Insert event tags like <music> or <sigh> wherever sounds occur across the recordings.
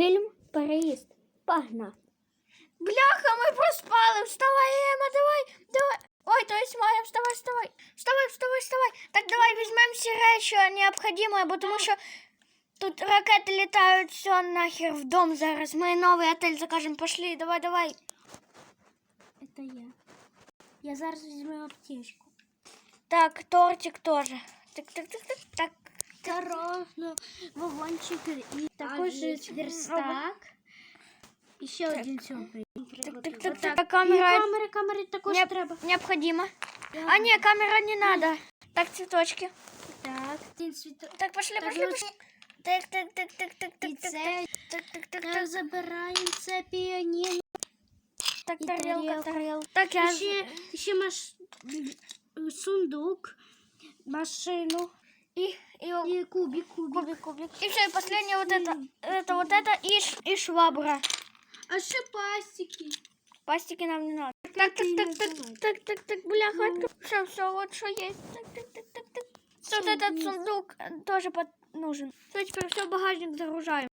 Фільм Переїзд. Погнав. Бляха, мы проспали. Вставай, Ема, давай, давай. Ой, то есть Майя, вставай, вставай. Вставай, вставай, вставай. Так давай возьмем все речи необходимые, потому что тут ракеты летают, все нахер в дом зараз. Мы новый отель закажем. Пошли, давай, давай. Это я. Я зараз візьму аптечку. Так, тортик тоже. Так, так, так, так, так. Дорожно, вагончик і також Авіч. верстак. І ще один сюрприз. Так, так, так, Отак. так, камера. І камери, камери також Не- треба. Необходимо. А, не, камера не надо. Так, цветочки. Так, ти світо... Так, пошли, Так, пошли, ну, пошли. Так, так, так, так, так, І так, так, це так, так, так, так, так, забираємо це піаніно. так, і тарелка, тарілка. тарелка. Так, я... І ще, і ще маш... сундук, машину И, и, і кубик, кубик. кубик, кубик. И все, и последнее вот это, это вот это и, ш- и швабра. А ще пастики. Пастики нам не надо. Так, так, ты так, не так, давай. так, так, так, бляха. Все, все, вот что есть. Так, так, так, так, так. Вот Всё этот есть. сундук э, тоже под... нужен. Все, теперь все в багажник загружаем.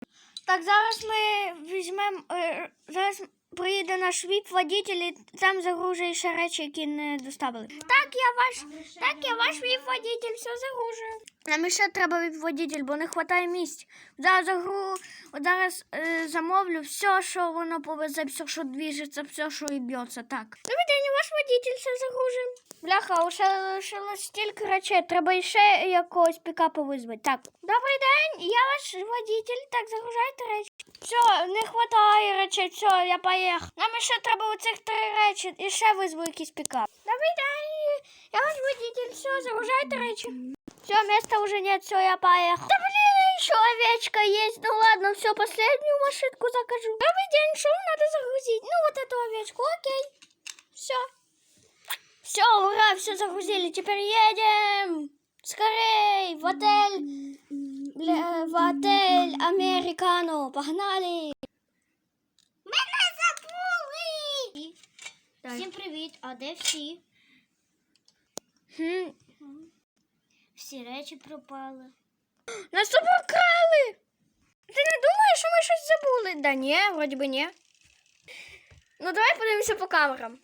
Так, зараз ми візьмемо, е, зараз приїде наш віп-водитель і там загружує ще речі, які не доставили. Так, я ваш, так, я ваш віп-водитель, все загружую. Нам ще треба віп-водитель, бо не вистачає місць. Зараз загру, зараз е, замовлю все, що воно повезе, все, що двіжиться, все, що і б'ється. Так. Добрий день, ваш водитель, все загружуємо. Бляха, ще лишилось стільки речей, треба ще якогось пікапа визвати. Так, добрий день, я ваш водитель, так, загружайте речі. Все, не вистачає речей, все, я поїхав. Нам ще треба оцих три речі і ще визву якийсь пікап. День, я ваш водитель, все, загружайте речі. Все, места уже нет, все, я поехал. Да блин, еще овечка есть. Ну ладно, все, последнюю машинку закажу. Добрый день, что надо загрузить? Ну вот эту овечку, окей. Все. Все, ура, все загрузили. Теперь едем. Скорей, в отель. В отель Американо. Погнали. Мене забули. Всім привіт, а де всі? Хм. Всі речі пропали. Нас обокрали. Ти не думаєш, що ми щось забули? Да ні, вроді би ні. Ну давай подивимося по камерам.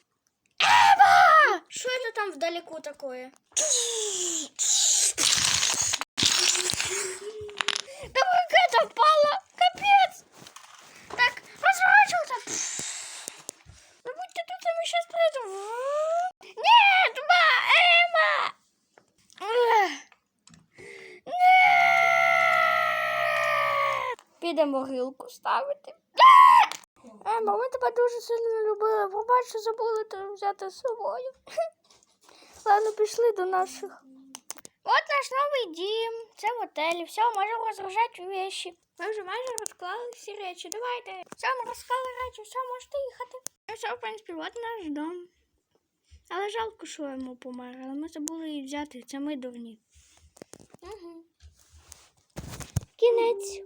Ева! Що це там вдалеку такое? Да ракета впала! Капець! Так, розворачивайся! Ну будьте тут, а зараз прийдемо. Нет, ба, Ема! Ех. Підемо могилку ставити. Ема, ми тебе дуже сильно любили. Пробач, що забули тебе взяти з собою. <laughs> Ладно, пішли до наших. От наш новий дім. Це в отелі. Все, можемо розгружати вещи. Ми вже майже розклали всі речі. Давайте. Все, ми розклали речі, все, можете їхати. Все, в принципі, от наш дом. Але жалко, що йому помер, але ми забули її взяти. Це ми дурні. Угу. Кінець.